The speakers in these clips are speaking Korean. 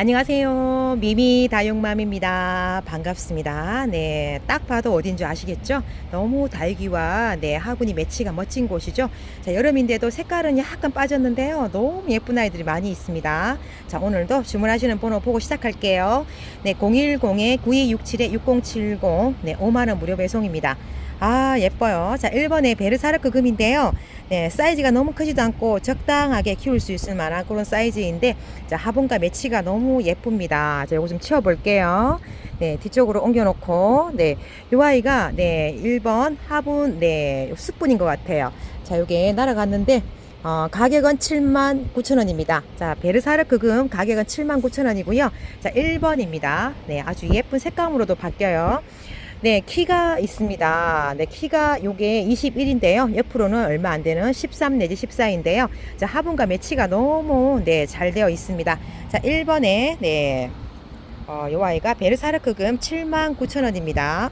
안녕하세요. 미미 다육맘입니다. 반갑습니다. 네, 딱 봐도 어딘 줄 아시겠죠? 너무 달기와 네, 하군이 매치가 멋진 곳이죠. 자, 여름인데도 색깔은 약간 빠졌는데요. 너무 예쁜 아이들이 많이 있습니다. 자, 오늘도 주문하시는 번호 보고 시작할게요. 네, 010-9267-6070. 네, 5만원 무료 배송입니다. 아, 예뻐요. 자, 1번에 베르사르크 금인데요. 네, 사이즈가 너무 크지도 않고 적당하게 키울 수 있을 만한 그런 사이즈인데, 자, 화분과 매치가 너무 예쁩니다. 자, 요거 좀 치워 볼게요. 네, 뒤쪽으로 옮겨 놓고, 네, 요 아이가, 네, 1번 화분, 네, 숯분인 것 같아요. 자, 요게 날아갔는데, 어, 가격은 7만 9천 원입니다. 자, 베르사르크 금 가격은 7만 9천 원이고요. 자, 1번입니다. 네, 아주 예쁜 색감으로도 바뀌어요. 네, 키가 있습니다. 네, 키가 요게 21인데요. 옆으로는 얼마 안 되는 13 내지 14인데요. 자, 화분과 매치가 너무 네, 잘 되어 있습니다. 자, 1번에 네. 어, 요 아이가 베르사르크 금 7만 9천 원입니다.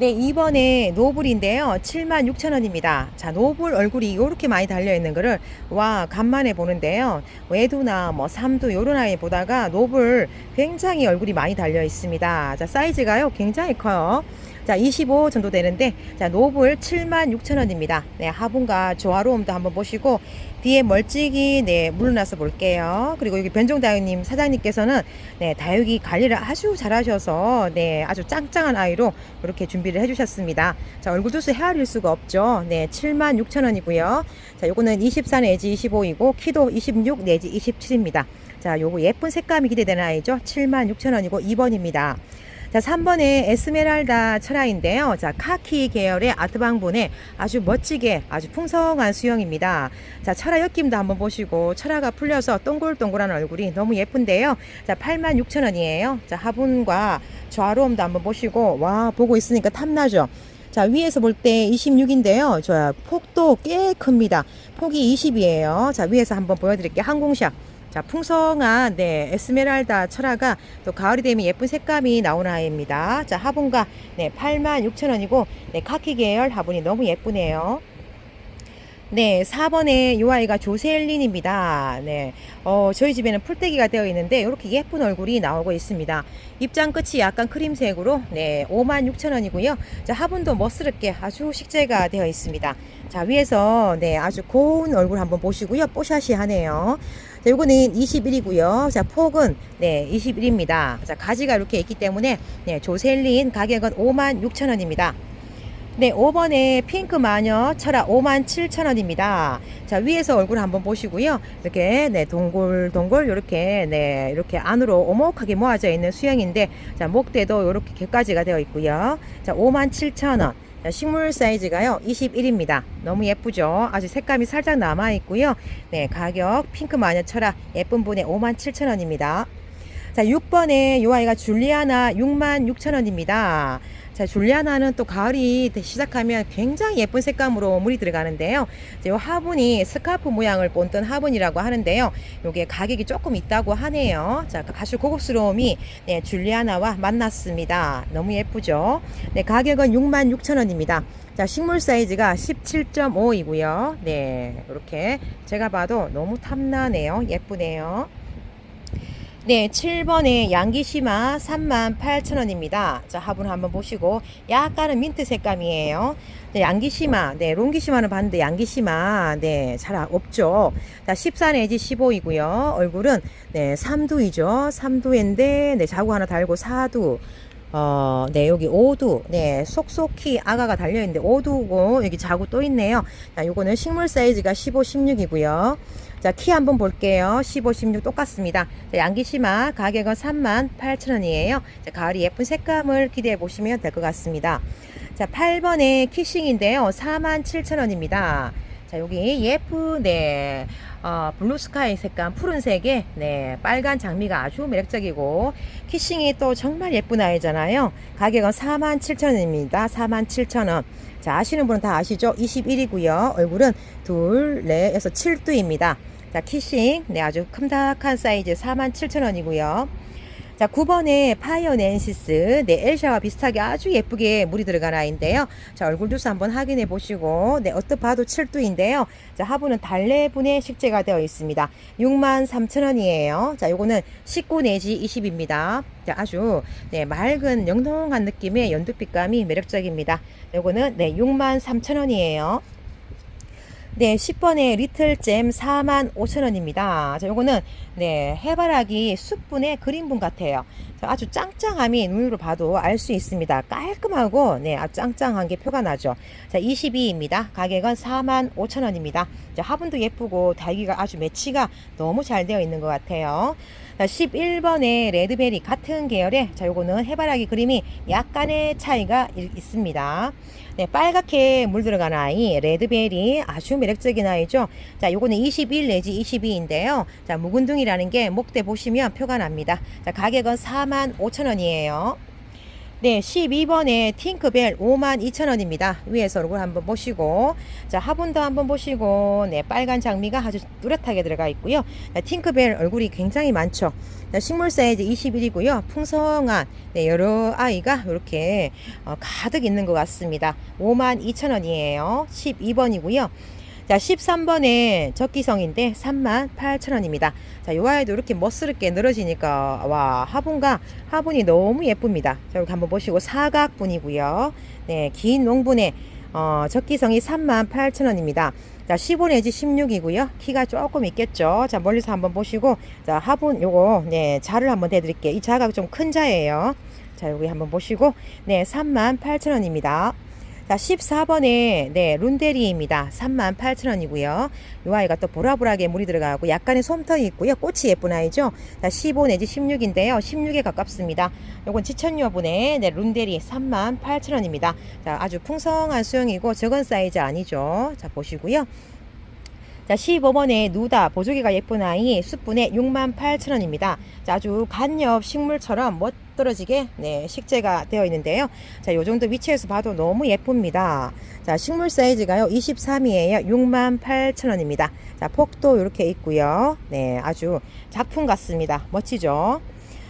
네, 2번에 노블인데요. 7만 6천 원입니다. 자, 노블 얼굴이 이렇게 많이 달려 있는 거를 와, 간만에 보는데요. 외두나 뭐 삼두 요런 아이 보다가 노블 굉장히 얼굴이 많이 달려 있습니다. 자, 사이즈가요. 굉장히 커요. 자, 25 정도 되는데 자, 노블 7만 6천 원입니다. 네, 화분과 조화로움도 한번 보시고 뒤에 멀찍이 네, 물러나서 볼게요. 그리고 여기 변종 다육님 사장님께서는 네, 다육이 관리를 아주 잘하셔서 네, 아주 짱짱한 아이로 이렇게 준비를 해주셨습니다. 자, 얼굴 두수 헤아릴 수가 없죠. 네, 7만 6천 원이고요. 자, 요거는 24 내지 25이고 키도 26 내지 27입니다. 자, 요거 예쁜 색감이 기대되는 아이죠. 7만 6천 원이고 2번입니다. 자, 3번에 에스메랄다 철화인데요. 자, 카키 계열의 아트방분에 아주 멋지게 아주 풍성한 수영입니다. 자, 철화 엮임도 한번 보시고 철화가 풀려서 동글동글한 얼굴이 너무 예쁜데요. 자, 86,000원이에요. 자, 화분과 좌로움도 한번 보시고 와, 보고 있으니까 탐나죠. 자, 위에서 볼 때 26인데요. 저 폭도 꽤 큽니다. 폭이 20이에요. 자, 위에서 한번 보여 드릴게요. 항공샷. 자, 풍성한 네, 에스메랄다 철화가 또 가을이 되면 예쁜 색감이 나오는 아이입니다. 자, 화분가 네, 86,000원이고 네, 카키 계열 화분이 너무 예쁘네요. 네, 4번에 요 아이가 조셀린입니다. 네, 어, 저희 집에는 풀떼기가 되어 있는데 이렇게 예쁜 얼굴이 나오고 있습니다. 입장 끝이 약간 크림색으로 네, 56,000원이고요. 자, 화분도 멋스럽게 아주 식재가 되어 있습니다. 자, 위에서 네, 아주 고운 얼굴 한번 보시고요. 뽀샤시하네요. 자, 요거는 21이고요. 자, 폭은 네, 21입니다. 자, 가지가 이렇게 있기 때문에 네, 조셀린 가격은 56,000원입니다. 네, 5번에 핑크 마녀 철화 57,000원입니다. 자, 위에서 얼굴 한번 보시고요. 이렇게 네, 동글 동글 이렇게 네, 이렇게 안으로 오목하게 모아져 있는 수영인데 자, 목대도 이렇게 겹가지가 되어 있고요. 자, 57,000원. 자, 식물 사이즈가요 21입니다. 너무 예쁘죠? 아주 색감이 살짝 남아 있고요. 네, 가격 핑크 마녀 철화 예쁜 분에 57,000원입니다. 자, 6번에 요 아이가 줄리아나 66,000원입니다. 자, 줄리아나는 또 가을이 시작하면 굉장히 예쁜 색감으로 물이 들어가는데요. 이 화분이 스카프 모양을 본뜬 화분이라고 하는데요. 요게 가격이 조금 있다고 하네요. 자, 아주 고급스러움이 네, 줄리아나와 만났습니다. 너무 예쁘죠? 네, 가격은 66,000원입니다. 자, 식물 사이즈가 17.5이고요. 네, 이렇게 제가 봐도 너무 탐나네요. 예쁘네요. 네, 7번에 양기시마 38,000원입니다. 자, 화분 한번 보시고 약간은 민트 색감이에요. 네, 양기시마, 네, 롱기시마는 봤는데 양기시마, 네, 잘 없죠. 자, 14 내지 15이고요. 얼굴은 네, 3두이죠. 3두인데 네, 자구 하나 달고 4두. 어, 네, 여기 5두. 네, 속속히 아가가 달려있는데 5두고 여기 자구 또 있네요. 자, 요거는 식물 사이즈가 15, 16이고요. 자, 키 한번 볼게요. 15, 16 똑같습니다. 자, 양기시마 가격은 3만 8천원이에요. 자, 가을이 예쁜 색감을 기대해 보시면 될 것 같습니다. 자, 8번에 키싱인데요. 4만 7천원입니다. 자, 여기 예쁜, 네, 어, 블루스카이 색감 푸른색에, 네, 빨간 장미가 아주 매력적이고, 키싱이 또 정말 예쁜 아이잖아요. 가격은 4만 7천원입니다. 4만 7천원. 자, 아시는 분은 다 아시죠? 21이고요. 얼굴은 둘, 넷에서 7두입니다. 자, 키싱. 네, 아주 큼닥한 사이즈 47,000원이고요. 자, 9번에 파이어넨시스. 네, 엘샤와 비슷하게 아주 예쁘게 물이 들어간 아이인데요. 자, 얼굴 두수 한번 확인해 보시고, 네, 어떻 봐도 7두인데요. 자, 하부는 달래분의 식재가 되어 있습니다. 63,000원이에요. 자, 요거는 19 내지 20입니다. 자, 아주, 네, 맑은 영롱한 느낌의 연두빛감이 매력적입니다. 요거는, 네, 63,000원이에요. 네, 10번에 리틀잼 45,000원입니다. 자, 요거는 네, 해바라기 숯분의 그린분 같아요. 자, 아주 짱짱함이 눈으로 봐도 알 수 있습니다. 깔끔하고 네, 아주 짱짱한 게 표가 나죠. 자, 22입니다. 가격은 45,000원입니다. 자, 화분도 예쁘고 달기가 아주 매치가 너무 잘 되어 있는 것 같아요. 자, 11번에 레드베리 같은 계열의 자, 요거는 해바라기 그림이 약간의 차이가 이- 있습니다. 네, 빨갛게 물들어간 아이 레드베리 아주 매력적인 아이죠. 자, 요거는 21 내지 22인데요. 자, 묵은둥이라는 게 목대 보시면 표가 납니다. 자, 가격은 45,000원이에요. 네, 12번에 팅크벨 52,000원입니다. 위에서 얼굴 한번 보시고, 자, 하분도 한번 보시고, 네, 빨간 장미가 아주 뚜렷하게 들어가 있고요. 자, 팅크벨 얼굴이 굉장히 많죠. 자, 식물 사이즈 21이고요. 풍성한 네, 여러 아이가 이렇게 어, 가득 있는 것 같습니다. 52,000원이에요. 12번이고요. 자, 13번에 적기성인데 38,000원입니다. 자, 요 아이도 이렇게 멋스럽게 늘어지니까 와, 화분과 화분이 너무 예쁩니다. 자, 여기 한번 보시고 사각분이고요. 네, 긴 농분에 어, 적기성이 38,000원입니다. 자, 15 내지 16이고요. 키가 조금 있겠죠. 자, 멀리서 한번 보시고 자, 화분 요거 네, 자를 한번 대 드릴게요. 이 자가 좀 큰 자예요. 자, 여기 한번 보시고 네, 38,000원입니다. 자, 14번에 네, 룬데리입니다. 38,000원이고요. 이 아이가 또 보라보라하게 물이 들어가고 약간의 솜털이 있고요. 꽃이 예쁜 아이죠. 자, 15 내지 16인데요. 16에 가깝습니다. 요건 지천여분의 네, 룬데리 38,000원입니다. 자, 아주 풍성한 수영이고 적은 사이즈 아니죠. 자, 보시고요. 자, 15번에 누다 보조개가 예쁜 아이 숯분에 68,000원입니다. 자, 아주 간엽 식물처럼 멋 들어지게 네, 식재가 되어 있는데요. 자, 요 정도 위치에서 봐도 너무 예쁩니다. 자, 식물 사이즈가요. 23이에요. 68,000원입니다. 자, 폭도 이렇게 있고요. 네, 아주 작품 같습니다. 멋지죠?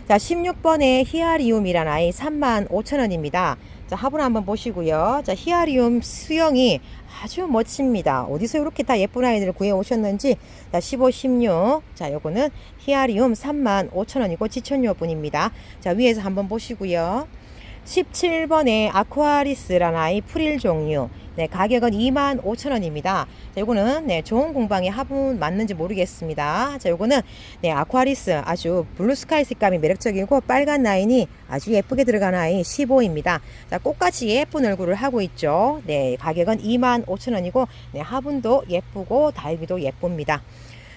자, 16번에 히아리움이란 아이 35,000원입니다. 자, 화분 한번 보시고요. 자, 히아리움 수영이 아주 멋집니다. 어디서 이렇게 다 예쁜 아이들을 구해 오셨는지. 자, 15, 16. 자, 요거는 히아리움 35,000원이고 지천료 분입니다. 자, 위에서 한번 보시고요. 17번에 아쿠아리스라는 아이 프릴 종류. 네, 가격은 25,000원입니다. 자, 요거는 네, 좋은 공방에 화분 맞는지 모르겠습니다. 자, 요거는 네, 아쿠아리스 아주 블루스카이 색감이 매력적이고 빨간 라인이 아주 예쁘게 들어간 아이 15입니다. 자, 꽃같이 예쁜 얼굴을 하고 있죠. 네, 가격은 25,000원이고 네, 화분도 예쁘고 달기도 예쁩니다.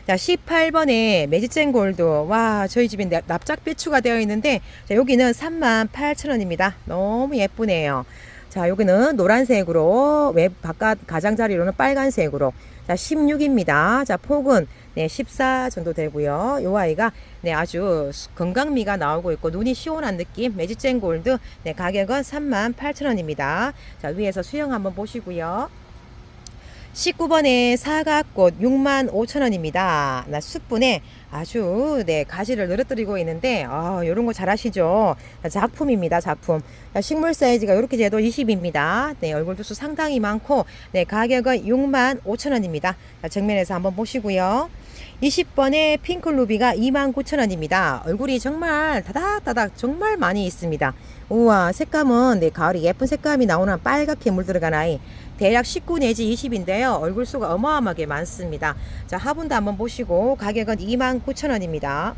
자, 18번에 매지젠 골드. 와, 저희 납- 납작 배추가 되어 있는데, 자, 여기는 38,000원입니다. 너무 예쁘네요. 자, 여기는 노란색으로, 외 바깥 가장자리로는 빨간색으로. 자, 16입니다. 자, 폭은 네, 14 정도 되고요. 요 아이가 네, 아주 수- 건강미가 나오고 있고 눈이 시원한 느낌. 매지젠 골드. 네, 가격은 38,000원입니다. 자, 위에서 수영 한번 보시고요. 19번에 사각꽃 65,000원입니다. 나 숯분에 아주 네 가지를 늘어뜨리고 있는데 아 요런 거 잘하시죠? 자, 작품입니다. 작품. 자, 식물 사이즈가 이렇게 돼도 20입니다. 네 얼굴 두수 상당히 많고 네 가격은 65,000원입니다. 자, 정면에서 한번 보시고요. 20번에 핑크 루비가 29,000원입니다. 얼굴이 정말 다닥다닥 정말 많이 있습니다. 우와 색감은 네 가을이 예쁜 색감이 나오는 빨갛게 물들어간 아이 대략 19 내지 20인데요. 얼굴 수가 어마어마하게 많습니다. 자, 화분도 한번 보시고 가격은 29,000원입니다.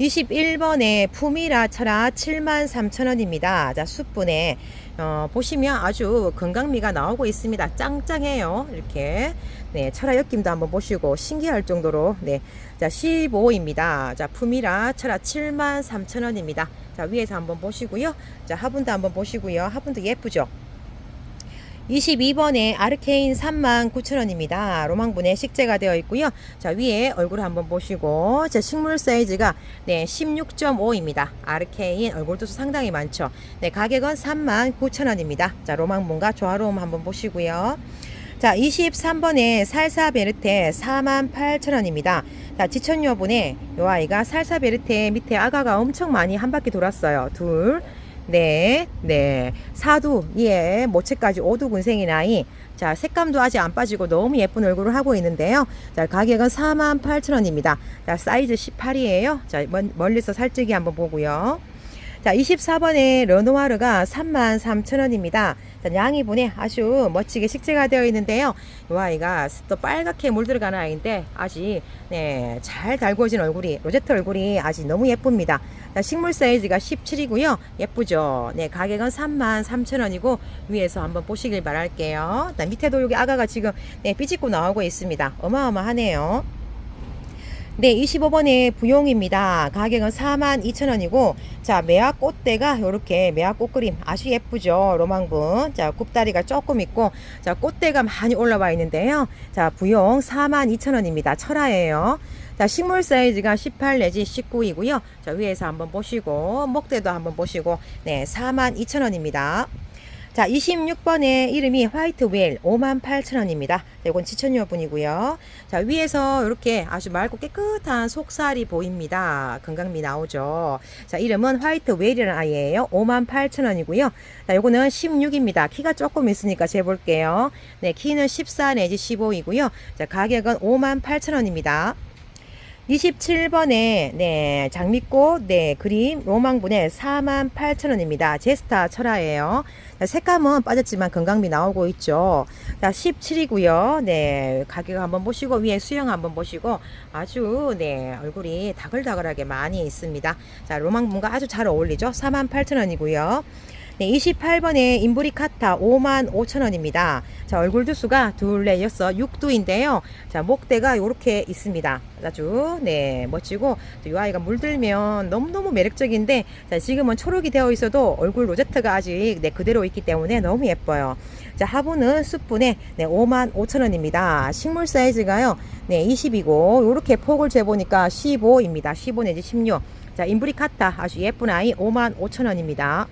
21번에 푸미라 철아 73,000원입니다. 자, 숯분에 어, 보시면 아주 건강미가 나오고 있습니다. 짱짱해요. 이렇게. 네, 철아 엮임도 한번 보시고 신기할 정도로 네. 자, 15입니다. 자, 푸미라 철아 73,000원입니다. 자, 위에서 한번 보시고요. 자, 화분도 한번 보시고요. 화분도 예쁘죠? 22번에 아르케인 39,000원입니다. 로망분에 식재가 되어 있고요. 자, 위에 얼굴 한번 보시고 자, 식물 사이즈가 네, 16.5입니다. 아르케인 얼굴 두수 상당히 많죠. 네, 가격은 39,000원입니다. 자, 로망분과 조화로움 한번 보시고요. 자, 23번에 살사 베르테 48,000원입니다. 자, 지천 여분에 요 아이가 살사 베르테 밑에 아가가 엄청 많이 한 바퀴 돌았어요. 둘, 넷, 네. 사두, 예, 모체까지 오두 군생이 나이. 자, 색감도 아직 안 빠지고 너무 예쁜 얼굴을 하고 있는데요. 자, 가격은 48,000원입니다. 자, 사이즈 18이에요. 자, 멀- 멀리서 살찌기 한번 보고요. 자, 24번에 르노아르가 33,000원입니다. 자, 양이분에 아주 멋지게 식재가 되어 있는데요. 이 아이가 또 빨갛게 물들어가는 아이인데 아직 네, 잘 달구어진 얼굴이 로제트 얼굴이 아직 너무 예쁩니다. 자, 식물 사이즈가 17이고요. 예쁘죠? 네, 가격은 33,000원이고 위에서 한번 보시길 바랄게요. 자, 밑에도 여기 아가가 지금 네, 삐짓고 나오고 있습니다. 어마어마하네요. 네, 25번의 부용입니다. 가격은 42,000원이고, 자, 매화 꽃대가 이렇게 매화 꽃 그림 아주 예쁘죠. 로망분. 자, 굽다리가 조금 있고, 자, 꽃대가 많이 올라와 있는데요. 자, 부용 42,000원입니다. 철화예요. 자, 식물 사이즈가 18 내지 19이고요. 자, 위에서 한번 보시고, 목대도 한번 보시고, 네, 42,000원입니다. 자, 26번의 이름이 화이트 웨일 58,000원입니다. 이건 지천여 분이고요. 자, 위에서 이렇게 아주 맑고 깨끗한 속살이 보입니다. 건강미 나오죠. 자, 이름은 화이트 웨일이라는 아이예요. 58,000원이고요. 자, 요거는 16입니다. 키가 조금 있으니까 재볼게요. 네, 키는 14 내지 15이고요. 자, 가격은 58,000원입니다. 27번에 네 장미꽃 네 그림 로망분에 48,000원입니다. 제스타 철화예요. 자, 색감은 빠졌지만 건강미 나오고 있죠. 자 17이고요. 네 가격 한번 보시고 위에 수영 한번 보시고 아주 네 얼굴이 다글다글하게 많이 있습니다. 자 로망분과 아주 잘 어울리죠. 48,000원이고요. 네, 28번에 인브리카타 5만 5천 원입니다. 자, 얼굴 두수가 둘, 넷, 여섯, 6두인데요. 자, 목대가 이렇게 있습니다. 아주, 네, 멋지고, 또이 아이가 물들면 너무너무 매력적인데, 자, 지금은 초록이 되어 있어도 얼굴 로제트가 아직 네, 그대로 있기 때문에 너무 예뻐요. 자, 하부는 숯분에 네, 5만 5천 원입니다. 식물 사이즈가요, 네, 20이고, 이렇게 폭을 재보니까 15입니다. 15 내지 16. 자, 인브리카타 아주 예쁜 아이 5만 5천 원입니다.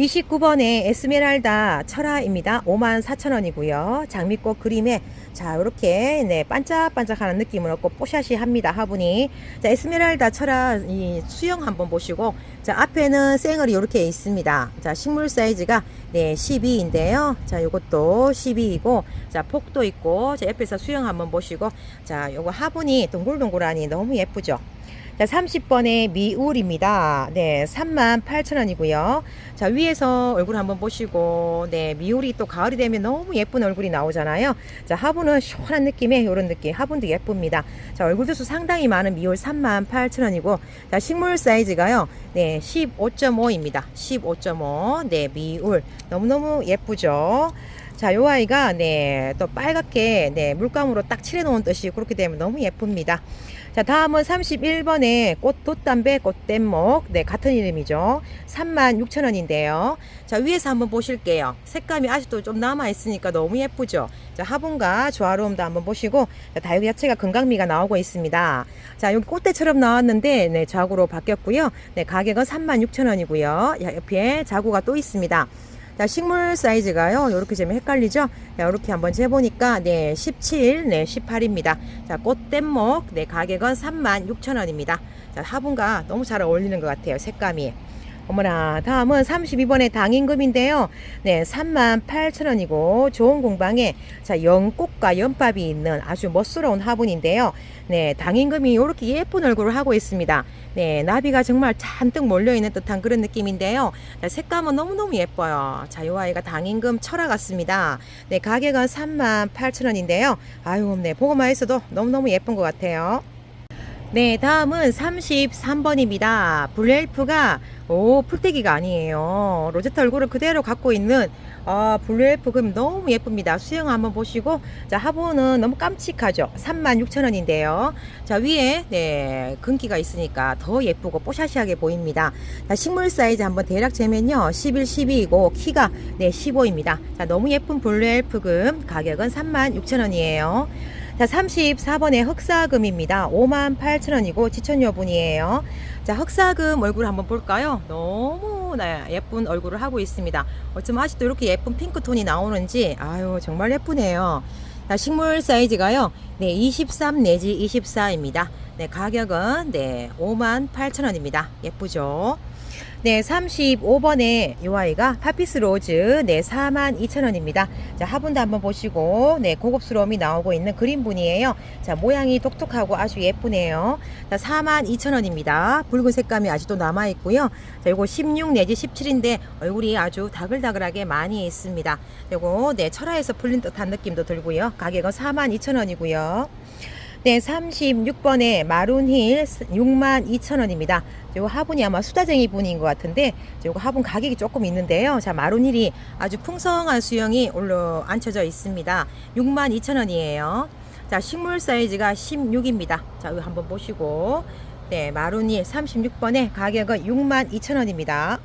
29번에 에스메랄다 철화입니다. 54,000원이고요. 장미꽃 그림에 자 이렇게 네 반짝반짝하는 느낌을 얻고 뽀샤시 합니다. 화분이 자 에스메랄다 철화 이 수영 한번 보시고 자 앞에는 생얼이 이렇게 있습니다. 자 식물 사이즈가 네 12인데요. 자 요것도 12이고 자 폭도 있고 자 옆에서 수영 한번 보시고 자 요거 화분이 동글동글하니 너무 예쁘죠. 자, 30번의 미울입니다. 네, 38,000원이고요. 자, 위에서 얼굴 한번 보시고, 네, 미울이 또 가을이 되면 너무 예쁜 얼굴이 나오잖아요. 자, 화분은 시원한 느낌의 이런 느낌. 화분도 예쁩니다. 자, 얼굴 두수 상당히 많은 미울 38,000원이고, 자, 식물 사이즈가요. 네, 15.5입니다. 15.5. 네, 미울. 너무너무 예쁘죠? 자, 요 아이가 네, 또 빨갛게 네, 물감으로 딱 칠해 놓은 듯이 그렇게 되면 너무 예쁩니다. 자, 다음은 31번에 꽃 돛담배 꽃댐목. 네, 같은 이름이죠. 36,000원인데요. 자, 위에서 한번 보실게요. 색감이 아직도 좀 남아 있으니까 너무 예쁘죠. 자, 화분과 조화로움도 한번 보시고 자, 다육 자체가 건강미가 나오고 있습니다. 자, 여기 꽃대처럼 나왔는데 네, 자구로 바뀌었고요. 네, 가격은 36,000원이고요. 옆에 자구가 또 있습니다. 자, 식물 사이즈가요. 이렇게 좀 헷갈리죠? 자, 이렇게 한번 재보니까 네, 17, 네, 18입니다. 자, 꽃댐목, 네, 가격은 36,000원입니다. 자, 화분과 너무 잘 어울리는 것 같아요. 색감이. 어머나, 다음은 32번의 당임금인데요. 네, 38,000원이고 좋은 공방에 자, 연꽃과 연밥이 있는 아주 멋스러운 화분인데요. 네, 당임금이 이렇게 예쁜 얼굴을 하고 있습니다. 네, 나비가 정말 잔뜩 몰려있는 듯한 그런 느낌인데요. 자, 색감은 너무너무 예뻐요. 자, 요 아이가 당임금 철화 같습니다. 네, 가격은 38,000원인데요. 아유, 네, 보고만 있어도 너무너무 예쁜 것 같아요. 네, 다음은 33번입니다. 블루엘프가 오 풀떼기가 아니에요. 로제타 얼굴을 그대로 갖고 있는 아, 블루엘프 그럼 너무 예쁩니다. 수영 한번 보시고 자 화분은 너무 깜찍하죠. 36,000원 인데요. 자 위에 네 근기가 있으니까 더 예쁘고 뽀샤시하게 보입니다. 자 식물 사이즈 한번 대략 재면요 11, 12이고 키가 네 15입니다. 자 너무 예쁜 블루엘프 금 가격은 36,000원이에요. 자, 34번에 흑사금입니다. 58,000원이고 지천 여분이에요. 자, 흑사금 얼굴 한번 볼까요? 너무 네, 예쁜 얼굴을 하고 있습니다. 어쩜 아직도 이렇게 예쁜 핑크톤이 나오는지 아유 정말 예쁘네요. 자, 식물 사이즈가요. 네, 23 내지 24입니다. 네, 가격은 네, 58,000원입니다. 예쁘죠? 네, 35번에 요 아이가 파피스 로즈 네, 42,000원입니다. 자, 화분도 한번 보시고 네, 고급스러움이 나오고 있는 그린분이에요. 자, 모양이 독특하고 아주 예쁘네요. 자, 42,000원입니다. 붉은 색감이 아직도 남아 있고요. 자, 요거 16 내지 17인데 얼굴이 아주 다글다글하게 많이 있습니다. 요거 네, 철화에서 풀린 듯한 느낌도 들고요. 가격은 42,000원이고요. 네, 36번에 마룬힐 62,000원입니다. 요거 화분이 아마 수다쟁이 분인 것 같은데 요거 화분 가격이 조금 있는데요. 자, 마룬힐이 아주 풍성한 수영이 올라 앉혀져 있습니다. 62,000원이에요. 자, 식물 사이즈가 16입니다. 자, 이거 한번 보시고 네, 마룬힐 36번에 가격은 62,000원입니다.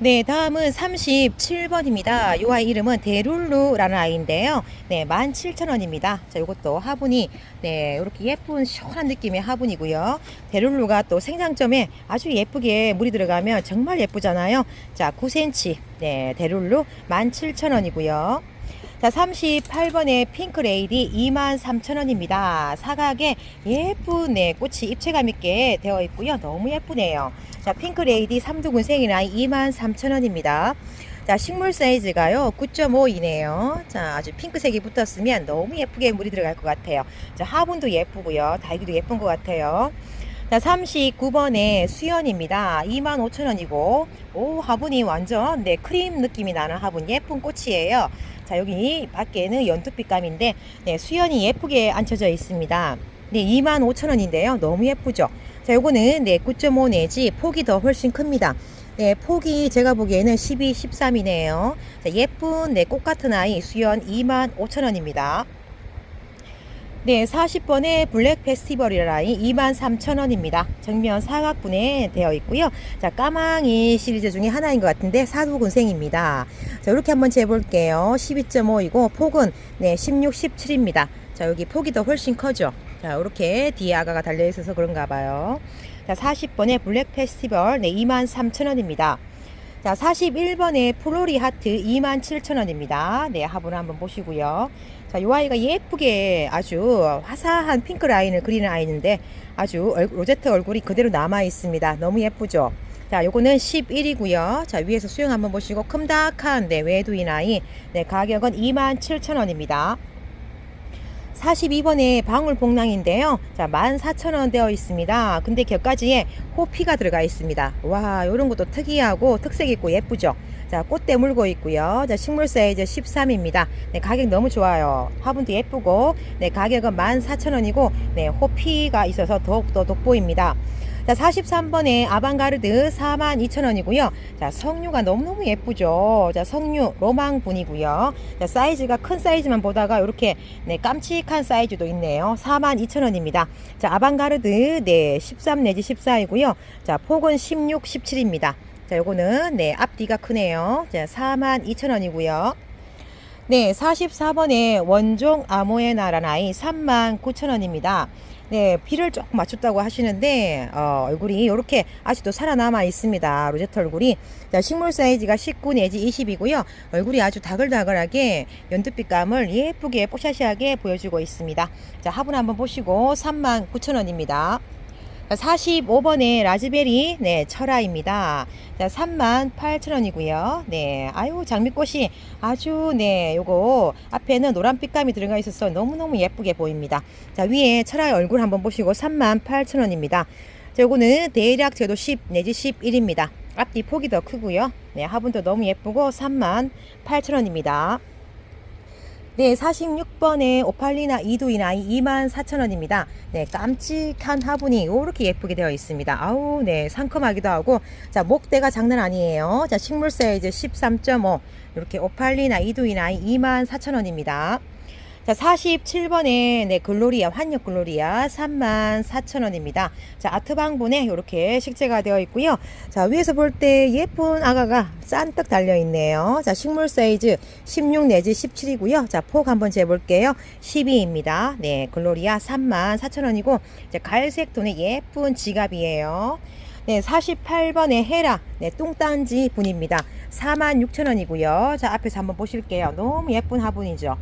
네, 다음은 37번입니다. 이 아이 이름은 데룰루라는 아이인데요. 네, 17,000원입니다. 자, 이것도 화분이 네, 이렇게 예쁜 시원한 느낌의 화분이고요. 데룰루가 또 생장점에 아주 예쁘게 물이 들어가면 정말 예쁘잖아요. 자, 9cm. 네, 데룰루 17,000원이고요. 자, 38번의 핑크 레이디 23,000원입니다. 사각에 예쁜 네, 꽃이 입체감 있게 되어 있고요. 너무 예쁘네요. 자, 핑크 레이디 3두군 생이나 23,000원입니다. 자, 식물 사이즈가요. 9.5이네요. 자, 아주 핑크색이 붙었으면 너무 예쁘게 물이 들어갈 것 같아요. 자, 화분도 예쁘고요. 달기도 예쁜 것 같아요. 자, 39번에 수연입니다. 25,000원이고, 오, 화분이 완전, 네, 크림 느낌이 나는 화분 예쁜 꽃이에요. 자, 여기 밖에는 연두빛감인데, 네, 수연이 예쁘게 앉혀져 있습니다. 네, 25,000원인데요. 너무 예쁘죠? 자, 요거는, 네, 9.5 내지 폭이 더 훨씬 큽니다. 네, 폭이 제가 보기에는 12, 13이네요. 자, 예쁜, 네, 꽃 같은 아이 수연 25,000원입니다. 네, 40번의 블랙 페스티벌이라니 23,000원입니다. 정면 사각분에 되어 있고요. 자, 까망이 시리즈 중에 하나인 것 같은데 사두군생입니다. 자, 이렇게 한번 재볼게요. 12.5이고 폭은 네, 16, 17입니다. 자, 여기 폭이 더 훨씬 커죠. 자, 이렇게 뒤에 아가가 달려 있어서 그런가 봐요. 자, 40번의 블랙 페스티벌 네, 23,000원입니다. 자, 41번의 플로리 하트 27,000원입니다. 네, 화분 한번 보시고요. 자, 요 아이가 예쁘게 아주 화사한 핑크 라인을 그리는 아이인데 아주 얼, 로제트 얼굴이 그대로 남아 있습니다. 너무 예쁘죠? 자, 요거는 11이고요. 자, 위에서 수영 한번 보시고 큼닥한 네, 외두인 아이. 네, 가격은 27,000원입니다. 42번에 방울복랑인데요. 자, 14,000원 되어 있습니다. 근데 곁가지에 호피가 들어가 있습니다. 와, 요런 것도 특이하고 특색 있고 예쁘죠? 자, 꽃대 물고 있고요. 자, 식물 사이즈 13입니다. 네, 가격 너무 좋아요. 화분도 예쁘고, 네, 가격은 14,000원이고, 네, 호피가 있어서 더욱더 돋보입니다. 자, 43번에 아방가르드 42,000원이고요. 자, 석류가 너무너무 예쁘죠. 자, 석류 로망 분이고요. 자, 사이즈가 큰 사이즈만 보다가 이렇게 네, 깜찍한 사이즈도 있네요. 42,000원입니다. 자, 아방가르드 네, 13 내지 14이고요. 자, 폭은 16, 17입니다. 자, 요거는 네, 앞뒤가 크네요. 자, 42,000원이고요. 네, 44번에 원종 아모에나라는 아이 39,000원입니다. 네, 비를 조금 맞췄다고 하시는데 어, 얼굴이 이렇게 아직도 살아남아 있습니다. 로제트 얼굴이 자, 식물 사이즈가 19 내지 20이고요. 얼굴이 아주 다글다글하게 연두빛감을 예쁘게 뽀샤시하게 보여주고 있습니다. 자, 화분 한번 보시고 39,000원입니다. 45번에 라즈베리 네 철화입니다. 자 38,000원이고요. 네 아유 장미꽃이 아주 네 요거 앞에는 노란 빛감이 들어가 있어서 너무너무 예쁘게 보입니다. 자 위에 철화의 얼굴 한번 보시고 38,000원입니다. 자 요거는 대략 제도 10 내지 11입니다. 앞뒤 폭이 더 크고요. 네 화분도 너무 예쁘고 38,000원입니다. 네, 46번에 오팔리나 이두인 아이 24,000원입니다. 네, 깜찍한 화분이 이렇게 예쁘게 되어 있습니다. 아우, 네, 상큼하기도 하고, 자, 목대가 장난 아니에요. 자, 식물 사이즈 13.5. 이렇게 오팔리나 이두인 아이 24,000원입니다. 자, 47번에 네, 글로리아, 환역 글로리아 34,000원입니다. 자, 아트방분에 이렇게 식재가 되어 있고요. 자, 위에서 볼 때 예쁜 아가가 싼뜩 달려 있네요. 자, 식물 사이즈 16 내지 17이고요. 자, 폭 한번 재볼게요. 12입니다. 네, 글로리아 34,000원이고 자, 갈색 톤의 예쁜 지갑이에요. 네, 48번의 헤라, 네, 뚱딴지 분입니다. 46,000원이고요. 자, 앞에서 한번 보실게요. 너무 예쁜 화분이죠.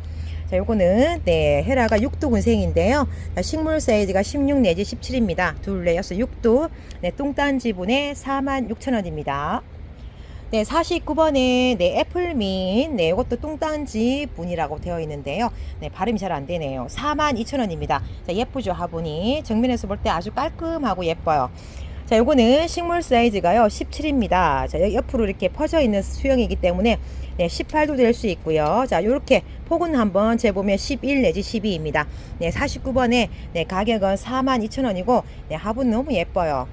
자, 요거는 네, 헤라가 6도 군생인데요. 자, 식물 사이즈가 16 내지 17입니다. 둘레 여섯 6도. 네, 뚱딴지분에 46,000원입니다. 네, 49번에 네, 애플민. 네, 이것도 뚱딴지 분이라고 되어 있는데요. 네, 발음이 잘 안 되네요. 42,000원입니다. 자, 예쁘죠, 화분이. 정면에서 볼 때 아주 깔끔하고 예뻐요. 자, 요거는 식물 사이즈가요, 17입니다. 자, 옆으로 이렇게 퍼져 있는 수영이기 때문에 네, 18도 될 수 있고요. 자, 요렇게 폭은 한번 재보면 11 내지 12입니다. 네, 49번에 네, 가격은 42,000원이고 네, 화분 너무 예뻐요.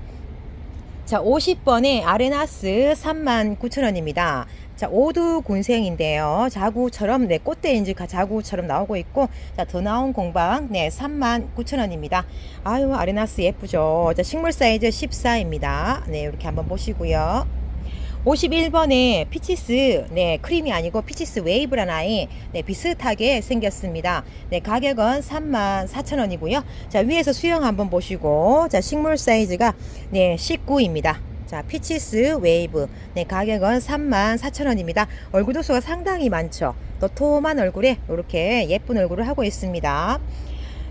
자, 50번에 아레나스 39,000원입니다. 자, 오두 군생인데요. 자구처럼, 네, 꽃대인지 자구처럼 나오고 있고, 자, 더 나온 공방, 네, 39,000원입니다. 아유, 아레나스 예쁘죠. 자, 식물 사이즈 14입니다. 네, 이렇게 한번 보시고요. 51번에 피치스, 네, 크림이 아니고 피치스 웨이브란 아이, 네, 비슷하게 생겼습니다. 네, 가격은 34,000원이고요. 자, 위에서 수영 한번 보시고, 자, 식물 사이즈가, 네, 19입니다. 자, 피치스 웨이브. 네, 가격은 34,000원입니다. 얼굴 도수가 상당히 많죠. 도톰한 얼굴에 이렇게 예쁜 얼굴을 하고 있습니다.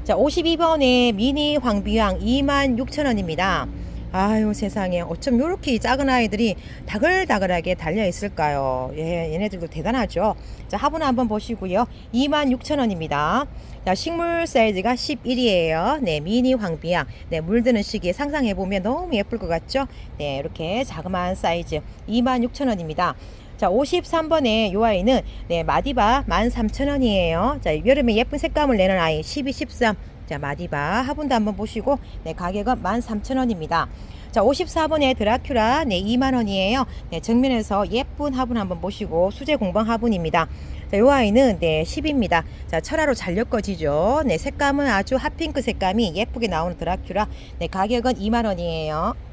자, 52번에 미니 황비왕 26,000원입니다. 아유 세상에 어쩜 이렇게 작은 아이들이 다글다글하게 달려 있을까요? 예, 얘네들도 대단하죠. 자, 화분 한번 보시고요. 26,000원입니다. 자, 식물 사이즈가 11이에요. 네, 미니 황비양. 네, 물드는 시기에 상상해 보면 너무 예쁠 것 같죠? 네, 이렇게 자그마한 사이즈 26,000원입니다. 자, 53번에 요 아이는 네, 마디바 13,000원이에요. 자, 여름에 예쁜 색감을 내는 아이 12, 13. 자, 마디바 화분도 한번 보시고 네, 가격은 13,000원입니다. 자, 54번에 드라큐라 네, 2만 원이에요. 네, 정면에서 예쁜 화분 한번 보시고 수제 공방 화분입니다. 자, 요 아이는 네, 10입니다. 자, 철화로 잘 엮어지죠. 네, 색감은 아주 핫핑크 색감이 예쁘게 나오는 드라큐라. 네, 가격은 2만 원이에요.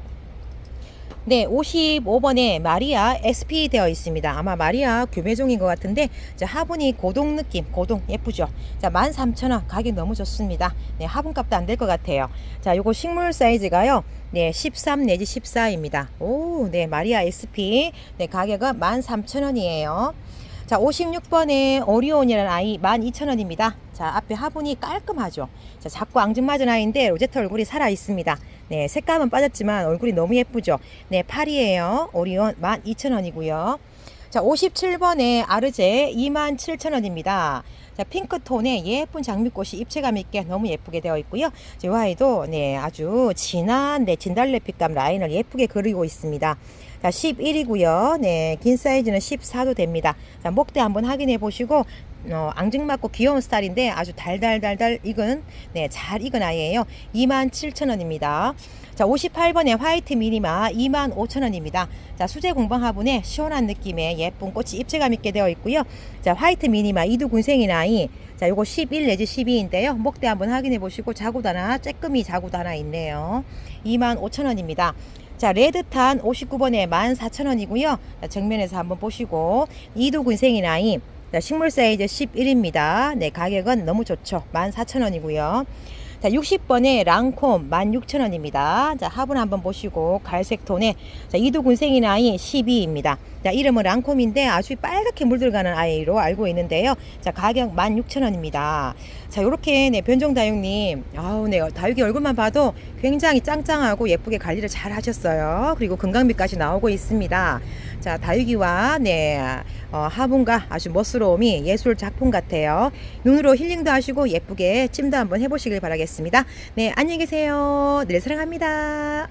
네, 55번에 마리아 SP 되어 있습니다. 아마 마리아 교매종인 것 같은데, 자, 화분이 고동 느낌, 고동 예쁘죠? 자, 13,000원 가격 너무 좋습니다. 네, 화분 값도 안 될 것 같아요. 자, 요거 식물 사이즈가요. 네, 13 내지 14입니다. 오, 네, 마리아 SP. 네, 가격은 13,000원이에요. 자, 56번에 오리온이라는 아이 12,000원입니다. 자, 앞에 화분이 깔끔하죠. 자, 자꾸 앙증맞은 아이인데 로제트 얼굴이 살아 있습니다. 네, 색감은 빠졌지만 얼굴이 너무 예쁘죠. 네, 팔이에요. 오리온 12,000원이고요. 자, 57번에 아르제 27,000원입니다. 자, 핑크톤에 예쁜 장미꽃이 입체감 있게 너무 예쁘게 되어 있고요. 이 아이도 네, 아주 진한 네, 진달래 빛감 라인을 예쁘게 그리고 있습니다. 자, 11이고요. 네, 긴 사이즈는 14도 됩니다. 자, 목대 한번 확인해 보시고 어, 앙증맞고 귀여운 스타일인데 아주 달달달달 익은 네, 잘 익은 아이예요. 27,000원입니다. 자, 58번에 화이트 미니마 25,000원입니다. 자, 수제 공방 화분에 시원한 느낌의 예쁜 꽃이 입체감 있게 되어 있고요. 자, 화이트 미니마 이두 군생인 아이. 자, 요거 11 내지 12인데요. 목대 한번 확인해 보시고 자구도 하나, 쬐끔이 자구도 하나 있네요. 25,000원입니다. 자, 레드탄 59번에 14,000원이고요. 자, 정면에서 한번 보시고 이두 군생인 아이. 자, 식물 사이즈 11입니다. 네, 가격은 너무 좋죠. 14,000원이고요. 자, 60번에 랑콤 16,000원입니다. 자, 화분 한번 보시고 갈색 톤에 자, 이두 군생인 아이 12입니다. 자, 이름은 랑콤인데 아주 빨갛게 물들어가는 아이로 알고 있는데요. 자, 가격 16,000원입니다. 자, 요렇게 네, 변종 다육님. 아우, 네, 다육이 얼굴만 봐도 굉장히 짱짱하고 예쁘게 관리를 잘 하셨어요. 그리고 건강미까지 나오고 있습니다. 자, 다육이와 네, 어, 화분과 아주 멋스러움이 예술 작품 같아요. 눈으로 힐링도 하시고 예쁘게 찜도 한번 해보시길 바라겠습니다. 네, 안녕히 계세요. 늘 사랑합니다.